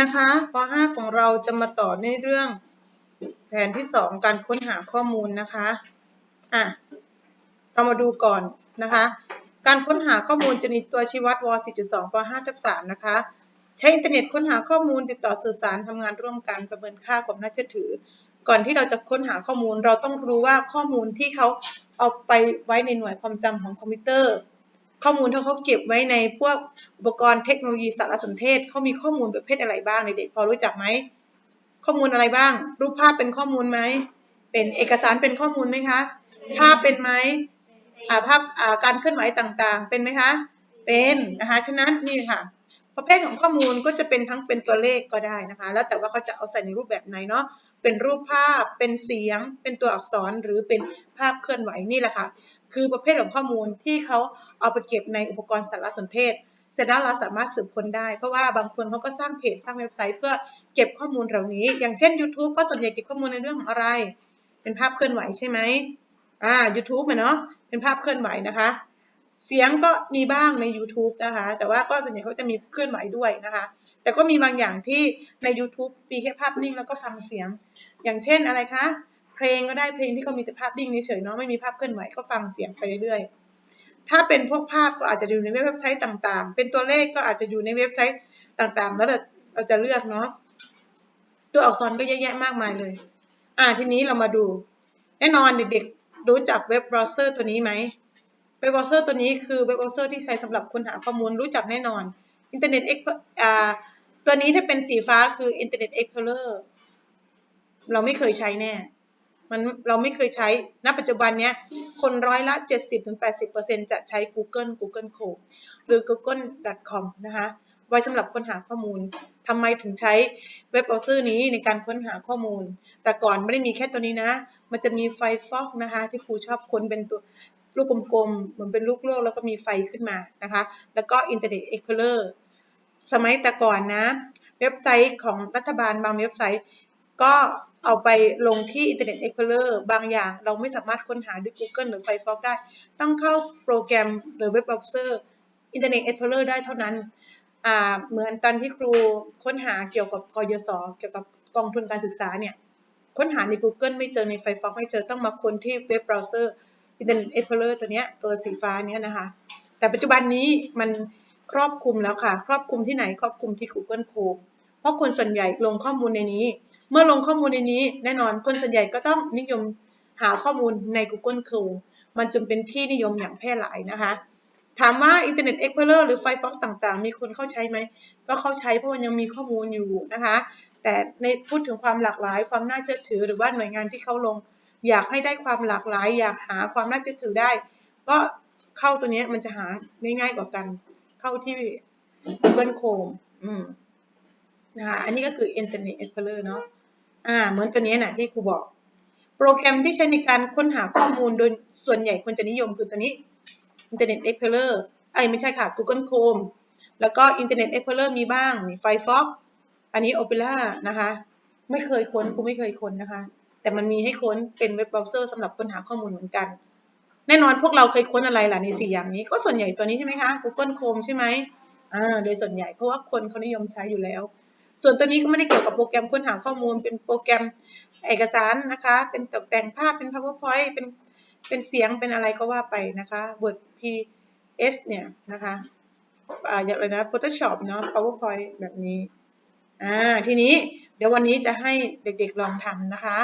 นะคะป .5 ของเราจะมาต่อในเรื่องแผนที่ 2 การค้นหาข้อมูลนะคะอะเรามาดูก่อนนะคะ การค้นหาข้อมูลจะมีตัวชี้วัดว 4.2 ป .5 ทับ3นะคะ ใช้อินเทอร์เน็ตค้นหาข้อมูลติดต่อสื่อสารทำงานร่วมกันประเมินค่าความน่าเชื่อถือ ก่อนที่เราจะค้นหาข้อมูล เราต้องรู้ว่าข้อมูลที่เขาเอาไปไว้ในหน่วยความจำของคอมพิวเตอร์ ข้อมูลที่เขาเก็บไว้ในพวกอุปกรณ์เทคโนโลยีสารสนเทศเขามีข้อมูลประเภทอะไรบ้างเด็กๆพอรู้จักไหมข้อมูลอะไรบ้าง รูปภาพเป็นข้อมูลไหมเป็นเอกสารเป็นข้อมูลไหมคะภาพเป็นไหมอาภาพอาการเคลื่อนไหวต่างๆ เป็นไหมคะ เป็นนะคะฉะนั้นนี่ค่ะประเภทของข้อมูลก็จะเป็นทั้งเป็นตัวเลขก็ได้นะคะ แล้วแต่ว่าเขาจะเอาใส่ในรูปแบบไหนเนาะเป็นรูปภาพเป็นเสียง เป็นตัวอักษรหรือเป็นภาพเคลื่อนไหวนี่แหละค่ะ คือประเภทของข้อมูลที่เขา เอาไปเก็บในอุปกรณ์สารสนเทศ เสร็จแล้วเราสามารถสืบค้นได้ เพราะว่าบางคนเขาก็สร้างเพจสร้างเว็บไซต์เพื่อเก็บข้อมูลเหล่านี้ อย่างเช่น YouTube ก็ส่วนใหญ่เก็บข้อมูลในเรื่องของอะไร เป็นภาพเคลื่อนไหวใช่ไหมอ่า YouTube เนาะเป็นภาพเคลื่อนไหวนะคะ เสียงก็มีบ้างใน YouTube นะคะ แต่ว่าก็ส่วนใหญ่เขาจะมีเคลื่อนไหวด้วยนะคะ แต่ก็มีบางอย่างที่ใน YouTube มีแค่ภาพนิ่งแล้วก็ฟังเสียง อย่างเช่นอะไรคะ เพลงก็ได้เพลงที่เขามีแต่ภาพนิ่งเฉยเนาะไม่มีภาพเคลื่อนไหวก็ฟังเสียงไปเรื่อยๆ ถ้าเป็นพวกภาพก็อาจจะอยู่ในเว็บไซต์ต่างๆ เป็นตัวเลขก็อาจจะอยู่ในเว็บไซต์ต่างๆ แล้วเราจะเลือกเนาะ ตัวอักษรก็เยอะแยะมากมายเลย อ่า ทีนี้เรามาดู แน่นอนเด็กๆรู้จักเว็บเบราว์เซอร์ตัวนี้ไหม เว็บเบราว์เซอร์ตัวนี้คือเว็บเบราว์เซอร์ที่ใช้สำหรับค้นหาข้อมูลรู้จักแน่นอน อินเทอร์เน็ตเอ็กอ่า ตัวนี้ถ้าเป็นสีฟ้าคือ Internet Explorer เราไม่เคยใช้แน่ มันเราไม่เคยใช้ ณ ปัจจุบันเนี้ย คนร้อยละ 70-80%จะใช้ Google Google Chrome หรือ google.com นะคะ ไว้สำหรับค้นหาข้อมูล ทำไมถึงใช้เว็บเบราว์เซอร์นี้ในการค้นหาข้อมูล แต่ก่อนไม่ได้มีแค่ตัวนี้นะ มันจะมีไฟฟอกนะคะ ที่ครูชอบค้นเป็นตัวลูกกลมๆ เหมือนเป็นลูกโลกแล้วก็มีไฟขึ้นมานะคะ แล้วก็ Internet Explorer สมัยแต่ก่อนนะ เว็บไซต์ของรัฐบาลบางเว็บไซต์ ก็เอาไปลงที่ Internet Explorer บางอย่างเราไม่สามารถค้นหาด้วย Google หรือ Firefox ได้ ต้องเข้าโปรแกรมหรือเว็บเบราว์เซอร์ Internet Explorer ได้เท่านั้นอ่าเหมือนตอนที่ครูค้นหาเกี่ยวกับกยศเกี่ยวกับกองทุนการศึกษาเนี่ย ค้นหาใน Google ไม่เจอใน Firefox ไม่เจอต้องมาค้นที่เว็บเบราว์เซอร์ Internet Explorer ตัวเนี้ยตัวสีฟ้าเนี้ยนะคะ แต่ปัจจุบันนี้มันครอบคลุมแล้วค่ะ ครอบคลุมที่ไหนครอบคลุมที่ Google Chrome เพราะคนส่วนใหญ่ลงข้อมูลในนี้ เมื่อลงข้อมูลในนี้แน่นอนคนส่วนใหญ่ก็ต้องนิยมหาข้อมูลใน Google Chrome มันจึงเป็นที่นิยมอย่างแพร่หลายนะคะ ถามว่า Internet Explorer หรือ Firefox ต่างๆ มีคนเข้าใช้ไหม ก็เข้าใช้เพราะมันยังมีข้อมูลอยู่นะคะ แต่ในพูดถึงความหลากหลาย ความน่าเชื่อถือ หรือว่าหน่วยงานที่เขาลง อยากให้ได้ความหลากหลาย อยากหาความน่าเชื่อถือได้ ก็เข้าตัวนี้มันจะหาง่ายๆกว่ากัน เข้าที่ Google Chrome อืมนะคะ อันนี้ก็คือ Internet Explorer เนาะ อ่าเหมือนตัวนี้นะที่ครูบอก โปรแกรมที่ใช้ในการค้นหาข้อมูลโดยส่วนใหญ่คนจะนิยมคือตัวนี้ Internet Explorer ไอ้ไม่ใช่ค่ะ Google Chrome แล้วก็ Internet Explorer มีบ้างมี Firefox อันนี้ Opera นะคะ ไม่เคยค้นครูไม่เคยค้นนะคะ แต่มันมีให้ค้นเป็นเว็บเบราว์เซอร์สำหรับค้นหาข้อมูลเหมือนกัน แน่นอนพวกเราเคยค้นอะไรล่ะในสี่อย่างนี้ ก็ส่วนใหญ่ตัวนี้ใช่ไหมคะ Google Chrome ใช่ไหมอ่าโดยส่วนใหญ่เพราะว่าคนเขานิยมใช้อยู่แล้ว ส่วนตัวนี้ก็ไม่ได้เกี่ยวกับโปรแกรมค้นหาข้อมูล เป็นโปรแกรมเอกสารนะคะ เป็นตกแต่งภาพ เป็น PowerPoint เป็น เป็นเสียง เป็นอะไรก็ว่าไปนะคะ Word PS เนี่ยนะคะ อ่า อย่างไรนะ Photoshop เนาะ PowerPoint แบบนี้ อ่า ทีนี้เดี๋ยววันนี้จะให้เด็กๆลองทำนะคะ